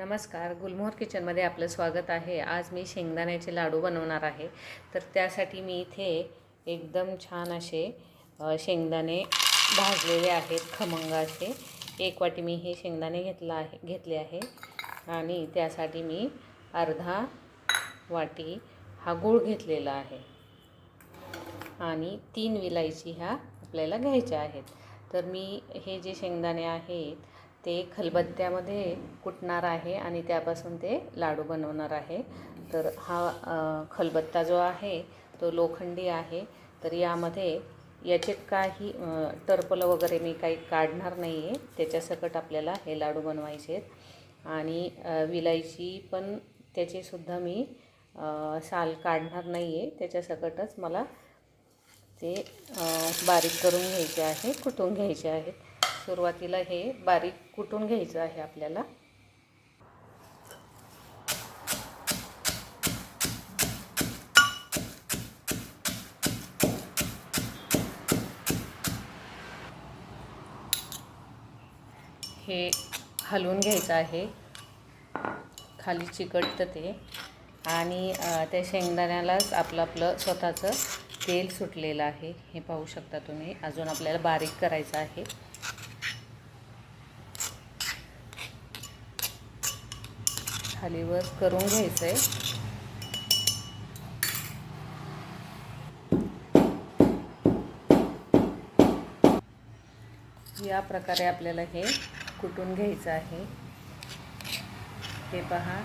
नमस्कार गुलमोहर किचनमध्ये आपलं स्वागत आहे. आज मी शेंगदाण्याचे लाडू बनवणार आहे. तर त्यासाठी मी इथे एकदम छान असे शेंगदाणे भाजलेले आहेत खमंग असे. एक वाटी मी हे शेंगदाणे घेतला आहे घेतले आहे. आणि त्यासाठी मी अर्धा वाटी हा गूळ घेतलेला आहे. आणि तीन विलायची ह्या आपल्याला घ्यायच्या आहेत. तर मी हे जे शेंगदाणे आहेत ते खलबत्त्यामध्ये कुटणार आहे आणि त्यापासून ते लाडू बनवणार आहे. तर हा खलबत्ता जो आहे तो लोखंडी आहे. तर यामध्ये याचे काही टर्पलं वगैरे मी काही काढणार नाही आहे त्याच्यासकट आपल्याला हे लाडू बनवायचे आहेत. आणि विलायची पण त्याचीसुद्धा मी साल काढणार नाही आहे त्याच्यासकटच मला ते बारीक करून घ्यायचे आहे कुटून घ्यायचे आहेत. सुरुवातीला हे बारीक कुटून घ्यायचं आहे आपल्याला. हे हलवून घ्यायचं आहे. खाली चिकटतं ते. आणि त्या शेंगदाण्यालाच आपलं आपलं स्वतःचं तेल सुटलेलं आहे. हे पाहू शकता तुम्ही. अजून आपल्याला बारीक करायचं आहे. खालीवर करून घ्यायचं आहे या प्रकारे आपल्याला हे कुटून घ्यायचं आहे. हे पहा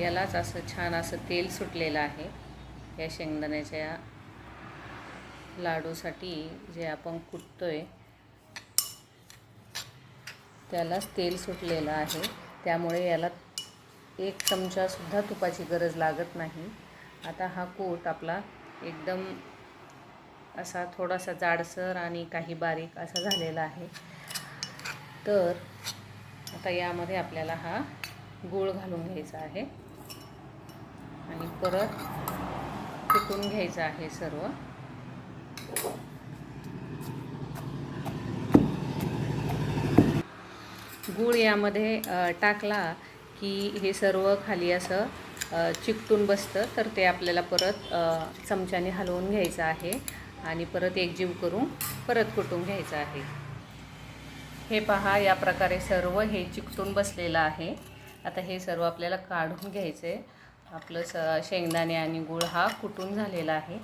यालाच असं छान असं तेल सुटलेलं आहे. या शेंगदाण्याच्या लाडूसाठी जे आपण कुटतोय त्यालाच तेल सुटलेलं आहे. त्यामुळे याला एक चमचासुद्धा तुपाची गरज लागत नाही. आता हा कोट आपला एकदम असा थोडासा जाडसर आणि काही बारीक असा झालेला आहे. तर आता यामध्ये आपल्याला हा गूळ घालून घ्यायचा आहे. आणि परत कुटून घ्यायचं आहे सर्व. गूळ यामध्ये टाकला की हे सर्व खाली असं चिकटून बसतं तर ते आपल्याला परत चमच्याने हलवून घ्यायचं आहे आणि परत एकजीव करून परत कुटून घ्यायचं आहे. हे पहा या प्रकारे सर्व हे चिकटून बसलेलं आहे. आता हे सर्व आपल्याला काढून घ्यायचं आहे आपलं स शेंगदाणे आणि गूळ हा कुटून झालेला आहे.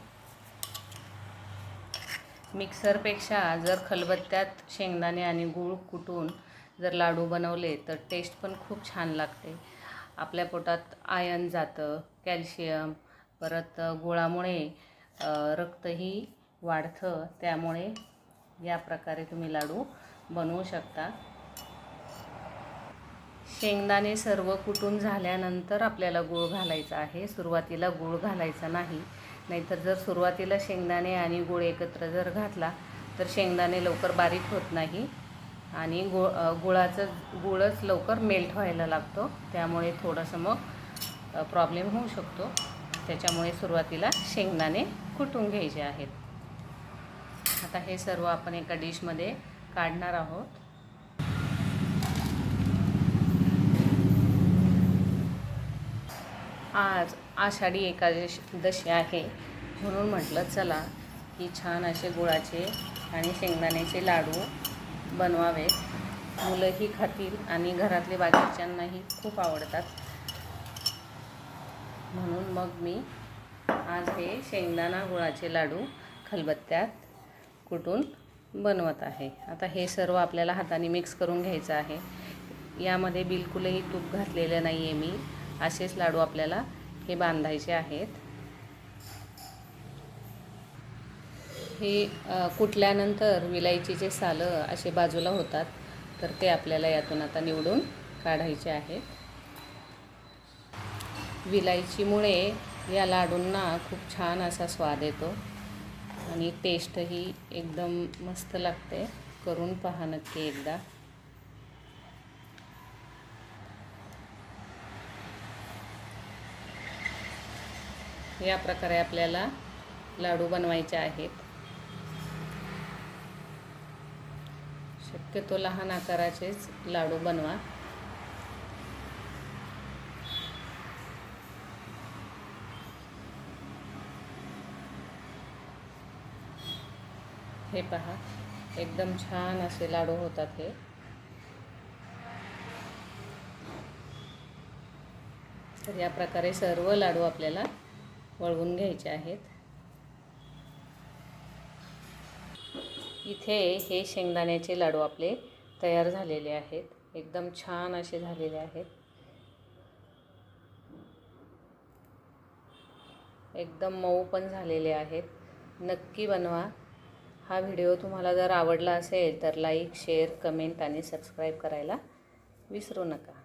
मिक्सरपेक्षा जर खलबत्त्यात शेंगदाणे आणि गूळ कुटून जर लाडू बनवले तर टेस्ट पण खूप छान लागते. आपल्या पोटात आयन जातं कॅल्शियम परत गुळामुळे रक्तही वाढतं. त्यामुळे या प्रकारे तुम्ही लाडू बनवू शकता. शेंगदाणे सर्व कुटून झाल्यानंतर आपल्याला गूळ घालायचा आहे. सुरुवातीला गूळ घालायचा नाही. नाहीतर जर सुरुवातीला शेंगदाणे आणि गूळ एकत्र जर घातला तर शेंगदाणे लवकर बारीक होत नाही. आणि गुळ गुळाचं गुळच लवकर मेल्ट व्हायला लागतो. त्यामुळे थोडंसं मग प्रॉब्लेम होऊ शकतो. त्याच्यामुळे सुरुवातीला शेंगदाणे कुटून घ्यायचे आहेत. आता हे सर्व आपण एका डिशमध्ये काढणार आहोत. आज आषाढी एकादशी आहे. म्हणून म्हटलं चला की छान असे गुळाचे आणि शेंगदाण्याचे लाडू बनवावे. मुलंही खातील आणि घरातले बाकीच्यांनाही खूप आवडतात. म्हणून मग मी आज हे शेंगदाणा गुळाचे लाडू खलबत्त्यात कुटून बनवत आहे. आता हे सर्व आपल्याला हाताने मिक्स करून घ्यायचं आहे. यामध्ये बिलकुलही तूप घातलेलं नाही आहे मी. असेच लाडू आपल्याला हे बांधायचे आहेत. हे अ, कुटल्यानंतर विलायचीचे सालं असे बाजूला होतात तर ते आपल्याला यातून आता निवडून काढायचे आहेत. विलायचीमुळे या लाडूंना खूप छान असा स्वाद येतो आणि टेस्टही एकदम मस्त लागते. करून पहा नक्की एकदा. या प्रकारे आपल्याला लाडू बनवायचे आहेत. शक्यतो लहान आकाराचेच लाडू बनवा. हे पहा एकदम छान असे लाडू होतात हे. तर या प्रकारे सर्व लाडू आपल्याला वळवून घ्यायचे आहेत. इथे हे शेंगदाण्याचे लाडू आपले तयार झालेले आहेत. एकदम छान असे झालेले आहेत. एकदम मऊ पण झालेले आहेत. नक्की बनवा. हा व्हिडिओ तुम्हाला जर आवडला असेल तर लाईक शेअर कमेंट आणि सबस्क्राईब करायला विसरू नका.